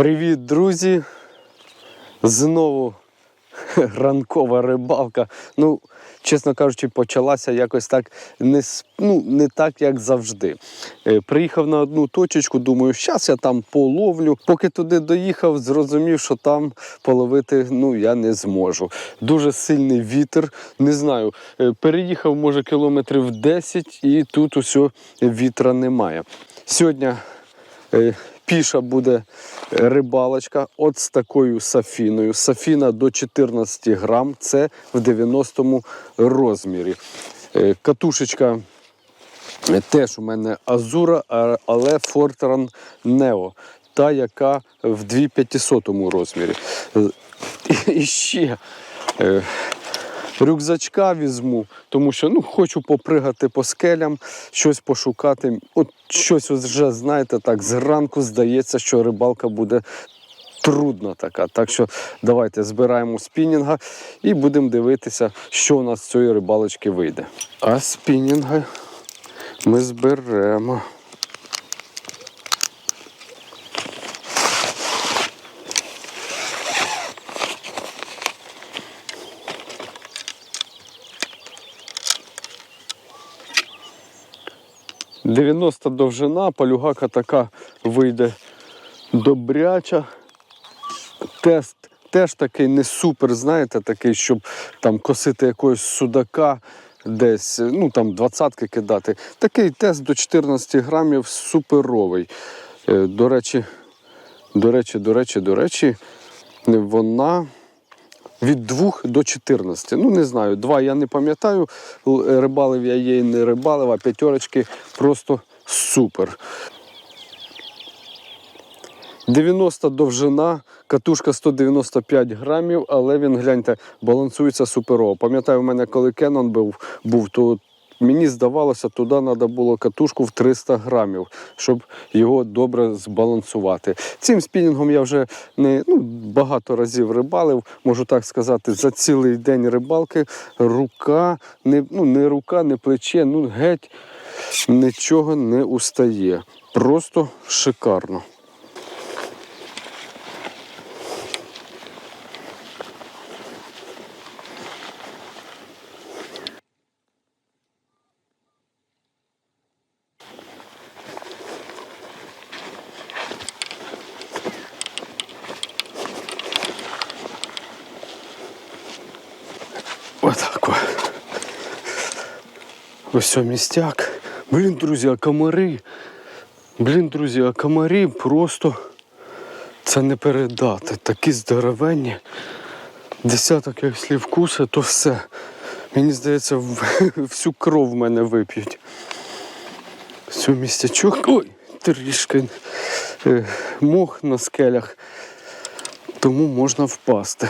Привіт, друзі! Знову ранкова рибалка. Ну, чесно кажучи, почалася якось так не, ну, не так, як завжди. Е, Приїхав на одну точечку, думаю, зараз я там половлю. Поки туди доїхав, зрозумів, що там половити ну, я не зможу. Дуже сильний вітер, не знаю. е, Переїхав, може, кілометрів 10 і тут усього вітра немає. Сьогодні Е, Піша буде рибалочка от з такою сафіною. Сафіна до 14 грам, це в 90 розмірі. Е, Катушечка е, теж у мене Азура, але Fortran Neo, та, яка в 2500 розмірі. Е, І ще е, рюкзачка візьму, тому що ну, хочу попригати по скелям, щось пошукати. От щось вже, знаєте, так, зранку здається, що рибалка буде трудна така. Так що давайте збираємо спінінга і будемо дивитися, що у нас з цієї рибалочки вийде. А спінінга ми зберемо. – 90 довжина, полюгака така вийде добряча. Тест теж такий не супер, знаєте, такий, щоб там косити якогось судака десь, ну там двадцятки кидати. Такий тест до 14 грамів суперовий. Е, До речі, до речі, до речі, до речі, вона від 2 до 14. Ну, не знаю, 2 я не пам'ятаю. Рибалив я її не рибалив, а п'ятерочки просто супер. 90 довжина, катушка 195 грамів, але він, гляньте, балансується суперово. Пам'ятаю, у мене коли Кенон був, був то мені здавалося, туди треба було катушку в 300 грамів, щоб його добре збалансувати. Цим спінінгом я вже не ну, багато разів рибалив, можу так сказати, за цілий день рибалки рука, не, ну, не рука, не плече, ну геть нічого не устає. Просто шикарно. Ось містяк. Блін, друзі, а комари. Блін, друзі, а комарі просто це не передати. Такі здоровенні. Десяток як слів то все. Мені здається, всю кров в мене вип'ють. Всю містячок. Ой, трішки е, мох на скелях. Тому можна впасти.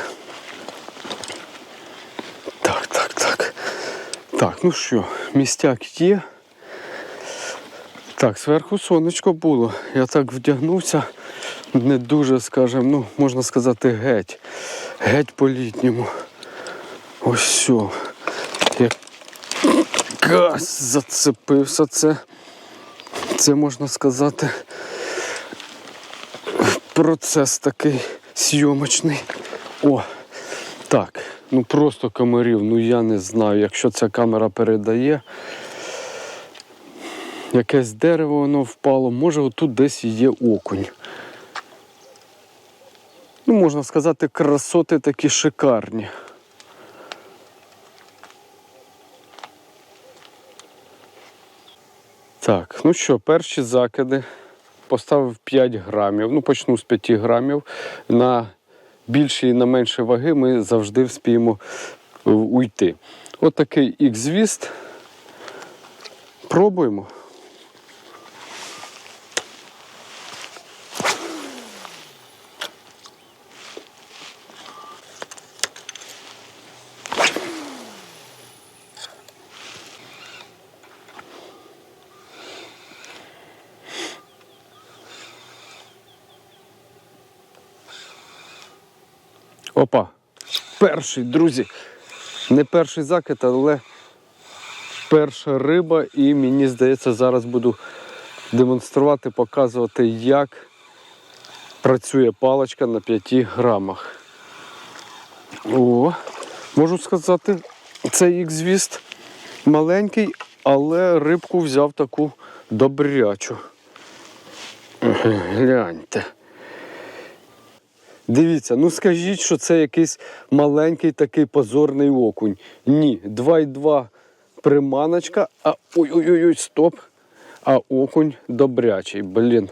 Так, так, так. Так, ну що, містяк є. Так, зверху сонечко було. Я так вдягнувся, не дуже, скажімо, ну, можна сказати, геть. Геть по-літньому. Ось що. Якась зацепився це. Це можна сказати. Процес такий зйомочний. О, так, ну просто комарів, ну я не знаю, якщо ця камера передає. Якесь дерево воно впало, може отут десь є окунь. Ну, можна сказати, красоти такі шикарні. Так, ну що, перші закиди. Поставив 5 грамів. Ну, почну з 5 грамів. На більші і на менші ваги ми завжди вспіємо уйти. уйти. От такий X-звіст. Пробуємо. Опа. Перший, друзі. Не перший закид, але перша риба, і мені здається, зараз буду демонструвати, показувати, як працює паличка на 5 грамах. О, можу сказати, цей ікзвіст маленький, але рибку взяв таку добрячу. Гляньте. Дивіться, ну скажіть, що це якийсь маленький такий позорний окунь. Ні, 2,2 приманочка, а ой-ой-ой, стоп. А окунь добрячий. Блін.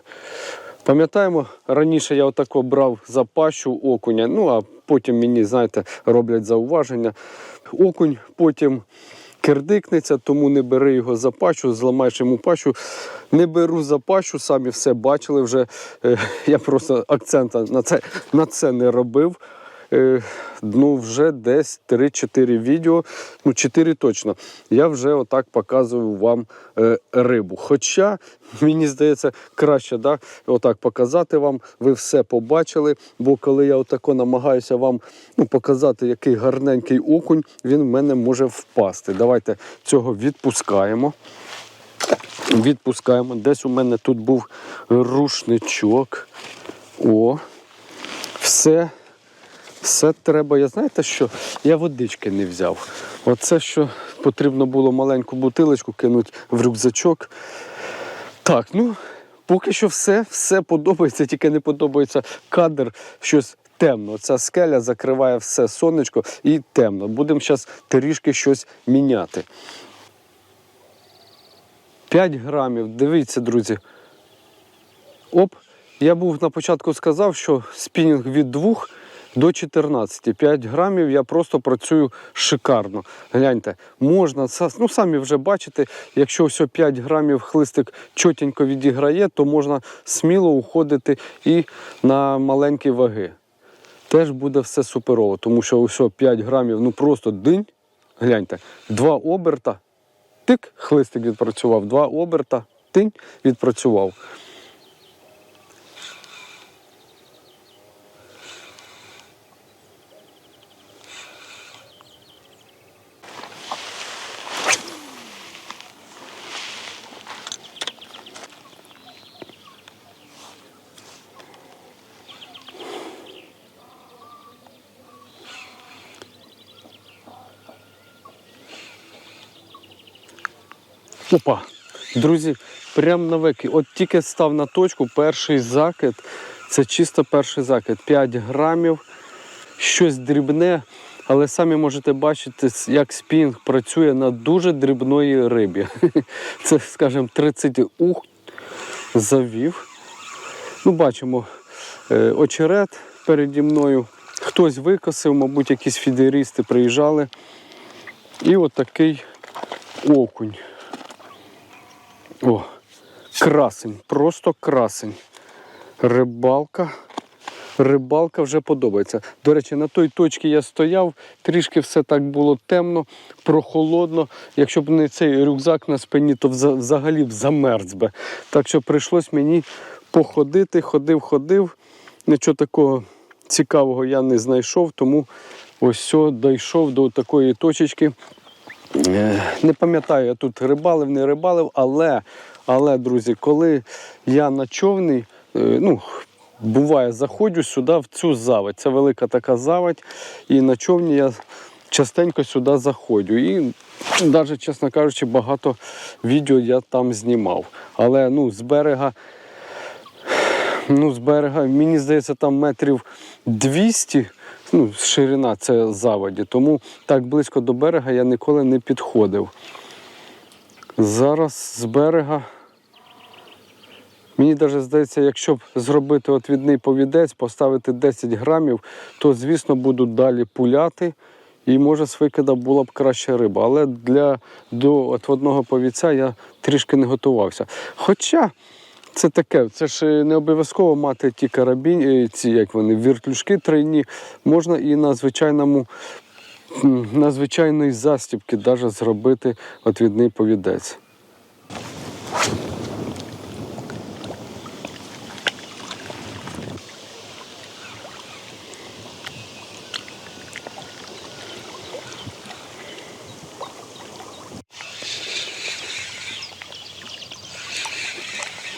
Пам'ятаємо, раніше я отако брав за пащу окуня, ну а потім мені, знаєте, роблять зауваження. Окунь потім кирдикнеться, тому не бери його за пачу, зламаєш йому пащу. Не беру за пащу, самі все бачили вже. Е, Я просто акцента на це, на це не робив. Е, Ну, вже десь 3-4 відео, ну 4 точно. Я вже отак показую вам е, рибу. Хоча, мені здається, краще да, отак показати вам. Ви все побачили. Бо коли я отако намагаюся вам ну, показати, який гарненький окунь, він в мене може впасти. Давайте цього відпускаємо. Відпускаємо. Десь у мене тут був рушничок. О, все. Все треба. Я знаєте що? Я водички не взяв. Оце що потрібно було маленьку бутилочку кинути в рюкзачок. Так, ну поки що все, все подобається, тільки не подобається кадр, щось темно. Ця скеля закриває все сонечко і темно. Будемо зараз трішки щось міняти. 5 грамів. Дивіться, друзі. Оп, я був на початку сказав, що спінінг від 2 до 14. 5 грамів я просто працюю шикарно. Гляньте, можна, ну самі вже бачите, якщо все 5 грамів хлистик чотенько відіграє, то можна сміло уходити і на маленькі ваги. Теж буде все суперово, тому що ось 5 грамів, ну просто динь. Гляньте, два оберта, тик, хлистик відпрацював, два оберта, тинь, відпрацював. Опа, друзі, прям на веки. От тільки став на точку, перший закид. Це чисто перший закид. 5 грамів, щось дрібне, але самі можете бачити, як спінг працює на дуже дрібної рибі. Це, скажімо, 30 ух завів. Ну, бачимо е, очерет переді мною. Хтось викосив, мабуть, якісь фідерісти приїжджали. І от такий окунь. О, красень, просто красень. Рибалка. Рибалка вже подобається. До речі, на той точці я стояв, трішки все так було темно, прохолодно. Якщо б не цей рюкзак на спині, то взагалі б замерз би. Так що прийшлось мені походити, ходив, ходив. Нічого такого цікавого я не знайшов, тому ось все, дійшов до такої точечки. Е, Не пам'ятаю, я тут рибалив, не рибалив, але, але друзі, коли я на човні, е, ну, буває, заходжу сюди в цю заводь. Це велика така заводь, і на човні я частенько сюди заходжу. І навіть, чесно кажучи, багато відео я там знімав. Але ну, з берега. Ну, з берега, мені здається, там метрів 200, ну, ширина це заводі, тому так близько до берега я ніколи не підходив. Зараз з берега, мені навіть здається, якщо б зробити отвідний повідець, поставити 10 грамів, то, звісно, буду далі пуляти. І може з викида була б краща риба. Але для до отводного повіця я трішки не готувався. Хоча це таке, це ж е, не обов'язково мати ті карабіні, ці як вони, віртлюшки тройні. Можна і на звичайному, на звичайної застібки навіть зробити отвідний повідець.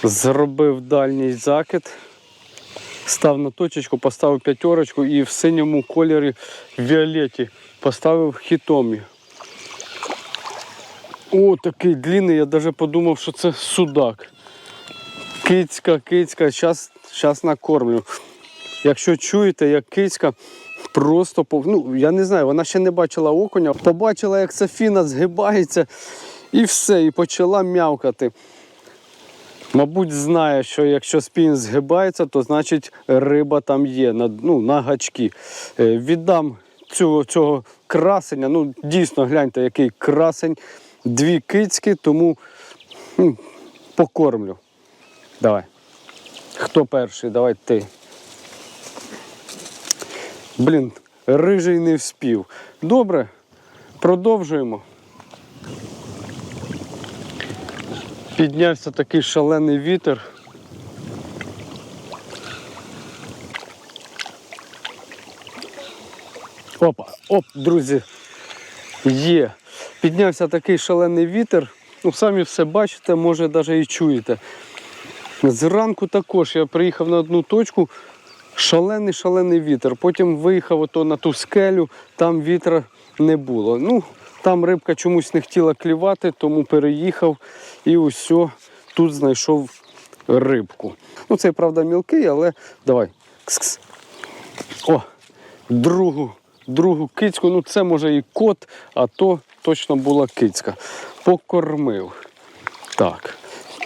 Зробив дальній закид. Став на точечку, поставив п'ятерочку і в синьому кольорі в Віолеті поставив хітомі. О, такий длинний, я навіть подумав, що це судак. Кицька, кицька, зараз, зараз накормлю. Якщо чуєте, як кицька просто ну, я не знаю, вона ще не бачила окуня, побачила, як Софіна згибається, і все, і почала м'явкати. Мабуть, знає, що якщо спінінг згибається, то значить риба там є на, ну, на гачки. Е, віддам цього, цього красення. Ну, дійсно, гляньте, який красень. Дві кицьки, тому м, покормлю. Давай. Хто перший? Давай ти. Блін, рижий не вспів. Добре, продовжуємо. Піднявся такий шалений вітер. Опа, оп, друзі, є. Піднявся такий шалений вітер. Ну, самі все бачите, може навіть і чуєте. Зранку також я приїхав на одну точку, шалений шалений вітер. Потім виїхав ото на ту скелю, там вітра не було. Ну, там рибка чомусь не хотіла клівати, тому переїхав і усе тут знайшов рибку. Ну, це правда мілкий, але давай. Кс-кс. О, другу, другу кицьку. Ну, це може і кот, а то точно була кицька. Покормив. Так.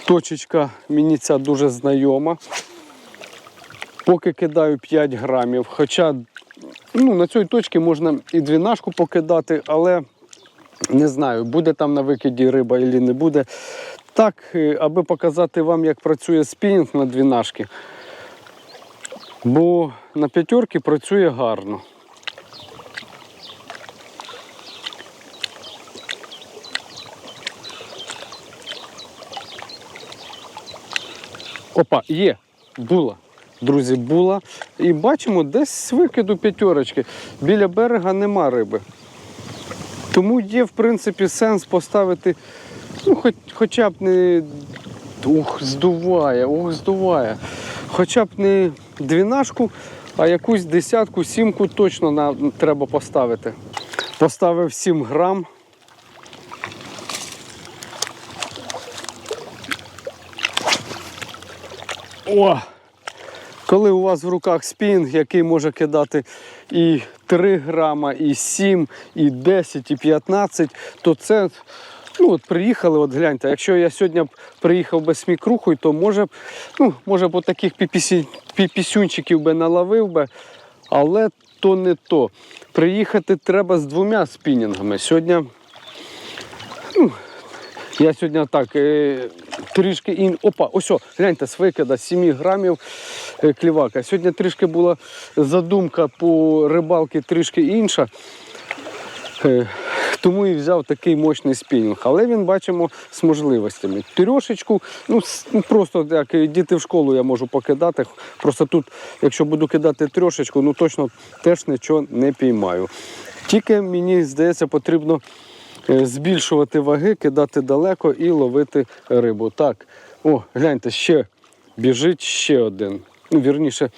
Точечка мені ця дуже знайома. Поки кидаю 5 грамів. Хоча ну, на цій точці можна і двінашку покидати, але не знаю, буде там на викиді риба чи не буде. Так, е, аби показати вам, як працює спінінг на двінашки. Бо на п'ятерки працює гарно. Опа, є, була. Друзі, була. І бачимо, десь з викиду п'ятерочки. Біля берега нема риби. Тому є, в принципі, сенс поставити, ну, хоч, хоча б не. Ух, здуває, ух, здуває. Хоча б не двінашку, а якусь десятку, сімку точно на, треба поставити. Поставив 7 грам. О! Коли у вас в руках спінг, який може кидати і 3 грама, і 7, і 10, і 15, то це. Ну, от приїхали, от гляньте, якщо я сьогодні б приїхав би з то може б, ну, може б от таких піпісюнчиків би наловив би, але то не то. Приїхати треба з двома спінінгами. Сьогодні я сьогодні так е, трішки ін. Опа, ось, гляньте, з викида 7 грамів е, клівака. Сьогодні трішки була задумка по рибалки трішки інша. Е, тому і взяв такий мощний спінінг. Але він бачимо з можливостями. Трьошечку, ну ну, просто як діти в школу я можу покидати. Просто тут, якщо буду кидати трьошечку, ну точно теж нічого не піймаю. Тільки мені здається, потрібно збільшувати ваги, кидати далеко і ловити рибу. Так, о, гляньте, ще біжить ще один. Ну, вірніше,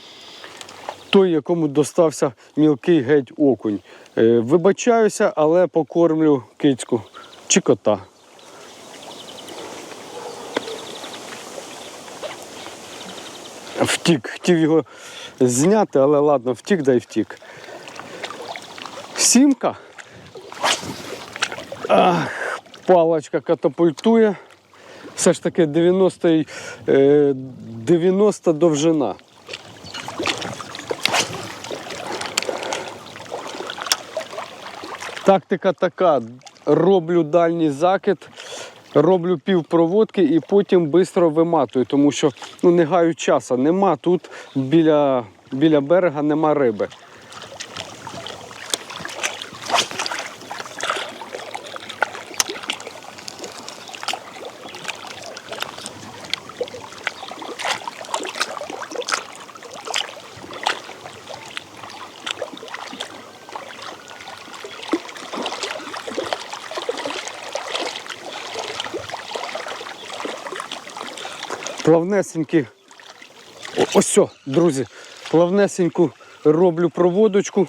той, якому достався мілкий геть окунь. Е, Вибачаюся, але покормлю кицьку чи кота. Втік, хотів його зняти, але ладно, втік да й втік. Сімка. Ах, палочка катапультує. Все ж таки 90, й, е, 90 довжина. Тактика така: роблю дальній закид, роблю півпроводки і потім швидко виматую, тому що ну, не гаю часу. Нема тут біля, біля берега нема риби. Плавнесенькі. Ось, друзі, плавнесеньку роблю проводочку.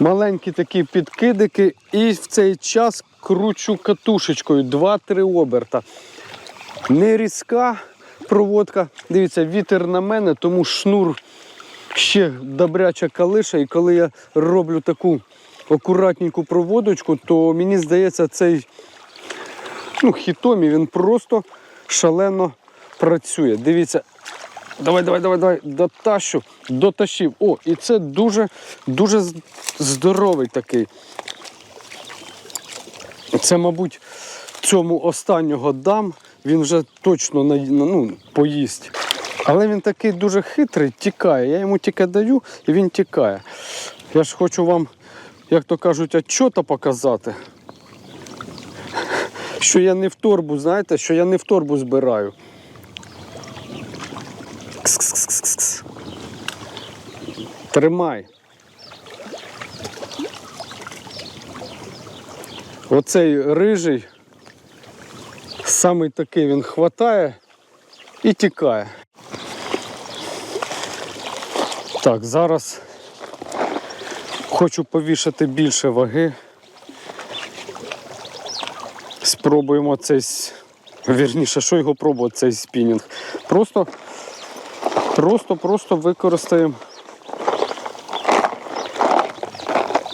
Маленькі такі підкидики, і в цей час кручу катушечкою 2-3 оберта. Не різка проводка. Дивіться, вітер на мене, тому шнур ще добряча калиша. І коли я роблю таку акуратненьку проводочку, то мені здається, цей ну, хітомі він просто шалено працює. Дивіться, давай, давай, давай, давай, дотащу, дотащив. О, і це дуже, дуже здоровий такий. Це, мабуть, цьому останнього дам, він вже точно ну, поїсть. Але він такий дуже хитрий, тікає. Я йому тільки даю і він тікає. Я ж хочу вам, як то кажуть, отчота показати. Що я не в торбу, знаєте, що я не в торбу збираю. Тримай. Оцей рижий, самий такий він хватає і тікає. Так, зараз хочу повішати більше ваги. Спробуємо цей, вірніше, що його пробувати, цей спінінг. Просто, просто, просто використаємо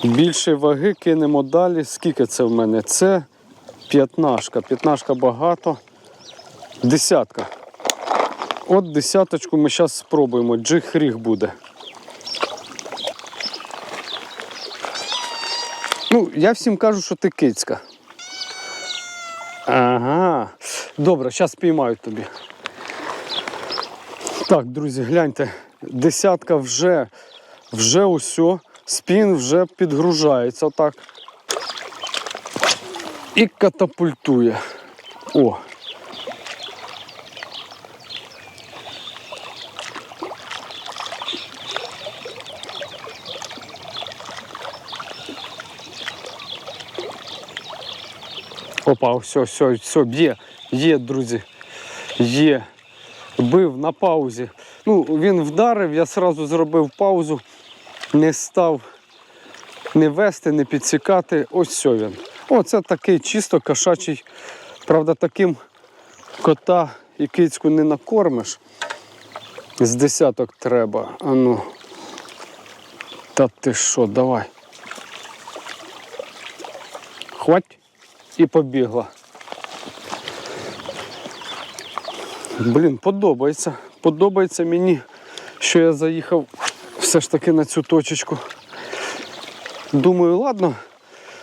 більше ваги, кинемо далі. Скільки це в мене? Це п'ятнашка. П'ятнашка багато. Десятка. От десяточку ми зараз спробуємо. Джиг-ріг буде. Ну, я всім кажу, що ти кицька. Ага. Добре, зараз піймаю тобі. Так, друзі, гляньте, десятка вже, вже усьо, спін вже підгружається так. І катапультує. О. Опа, все, все, все, є, є, друзі. Є. Бив на паузі. Ну, він вдарив, я одразу зробив паузу, не став не вести, не підсікати. Ось все він. Оце такий чисто кошачий. Правда, таким кота і кицьку не накормиш. З десяток треба. А ну. Та ти що, давай. Хвать і побігла. Блін, подобається. Подобається мені, що я заїхав все ж таки на цю точечку. Думаю, ладно,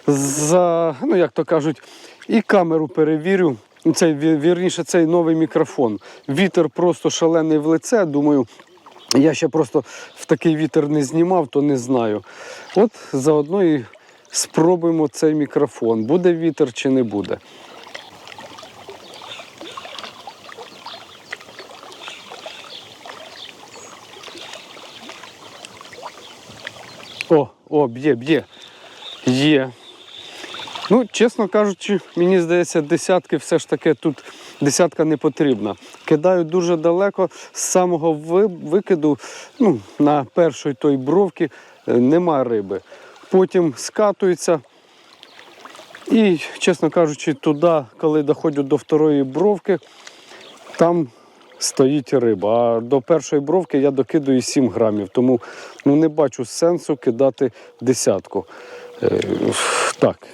за, ну як то кажуть, і камеру перевірю. Цей, вірніше, цей новий мікрофон. Вітер просто шалений в лице. Думаю, я ще просто в такий вітер не знімав, то не знаю. От заодно і спробуємо цей мікрофон. Буде вітер чи не буде. О, о, б'є, б'є. Є. Ну, чесно кажучи, мені здається, десятки все ж таки тут десятка не потрібна. Кидаю дуже далеко з самого викиду, ну, на першої той бровки е, нема риби. Потім скатується. І, чесно кажучи, туди, коли доходжу до второї бровки, там стоїть риба. А до першої бровки я докидаю 7 грамів, тому ну, не бачу сенсу кидати десятку. Е, так,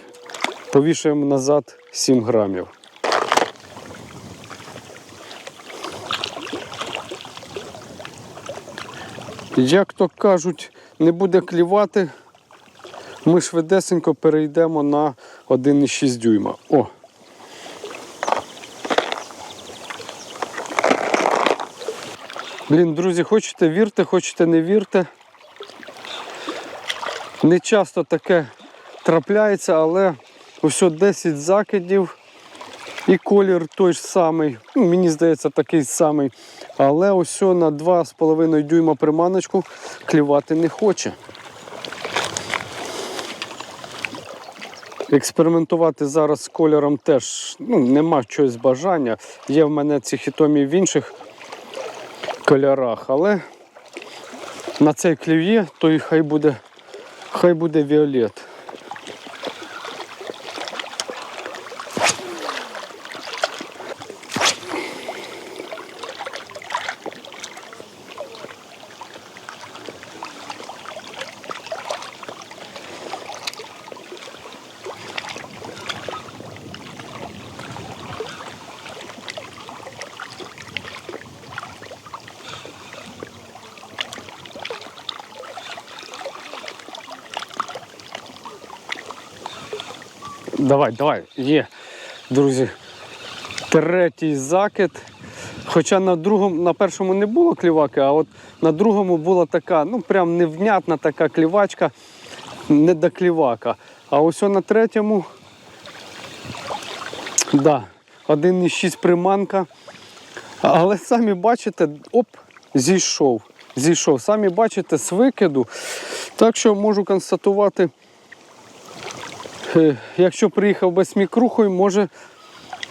повішуємо назад 7 грамів. Як то кажуть, не буде клівати, ми швидесенько перейдемо на 1,6 дюйма. О! Блін, друзі, хочете вірте, хочете не вірте. Не часто таке трапляється, але ось 10 закидів і колір той ж самий. Ну, мені здається, такий самий. Але ось на 2,5 дюйма приманочку клівати не хоче. Експериментувати зараз з кольором теж ну, нема чогось бажання. Є в мене ці хітомі в інших кольорах, але на цей клів'є, то і хай буде, хай буде Віолет. Давай, давай, є, друзі. Третій закид. Хоча на другому, на першому не було кліваки, а от на другому була така, ну прям невнятна така клівачка, не до клівака. А ось на третьому, да, 1,6 приманка. Але самі бачите, оп, зійшов. Зійшов. Самі бачите з викиду. Так що можу констатувати, якщо приїхав без мікрухою, може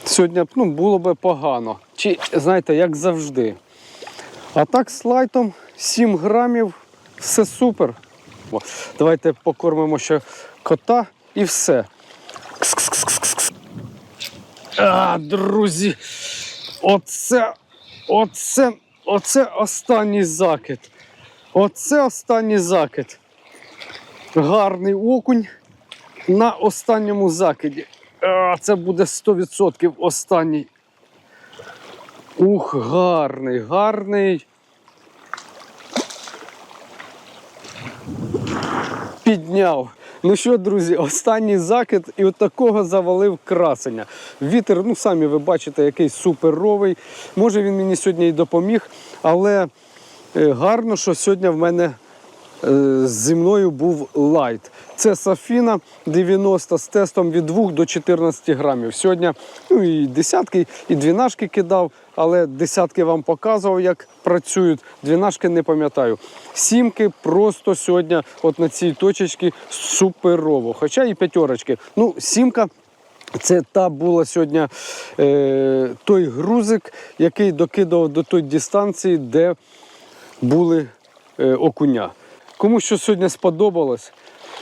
сьогодні ну, було би погано. Чи, знаєте, як завжди. А так з лайтом 7 грамів, все супер. Давайте покормимо ще кота і все. А, друзі, оце, оце, оце останній закид. Оце останній закид. Гарний окунь на останньому закиді. А, це буде 100% останній. Ух, гарний, гарний. Підняв. Ну що, друзі, останній закид і от такого завалив красення. Вітер, ну самі ви бачите, який суперовий. Може він мені сьогодні і допоміг, але е, гарно, що сьогодні в мене зі мною був лайт. Це Сафіна 90 з тестом від 2 до 14 грамів. Сьогодні ну, і десятки, і двінашки кидав, але десятки вам показував, як працюють. Двінашки не пам'ятаю. Сімки просто сьогодні, от на цій точці, суперово. Хоча і п'ятерочки. Ну, сімка. Це та була сьогодні е, той грузик, який докидав до тої дистанції, де були е, окуня. Кому що сьогодні сподобалось,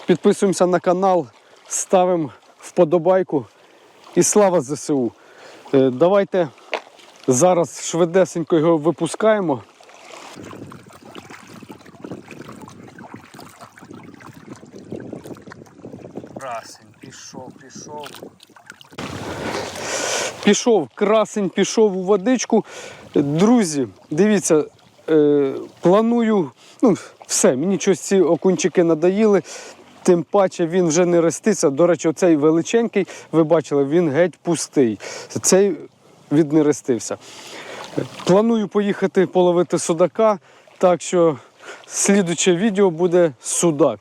підписуємося на канал, ставимо вподобайку і слава ЗСУ. Е, давайте зараз швидесенько його випускаємо. Красень, пішов, пішов. Пішов красень, пішов у водичку. Друзі, дивіться, е, планую. Ну, все, мені щось ці окунчики надоїли. Тим паче він вже не реститься. До речі, оцей величенький, ви бачили, він геть пустий. Цей віднерестився. Планую поїхати половити судака, так що слідуче відео буде судак.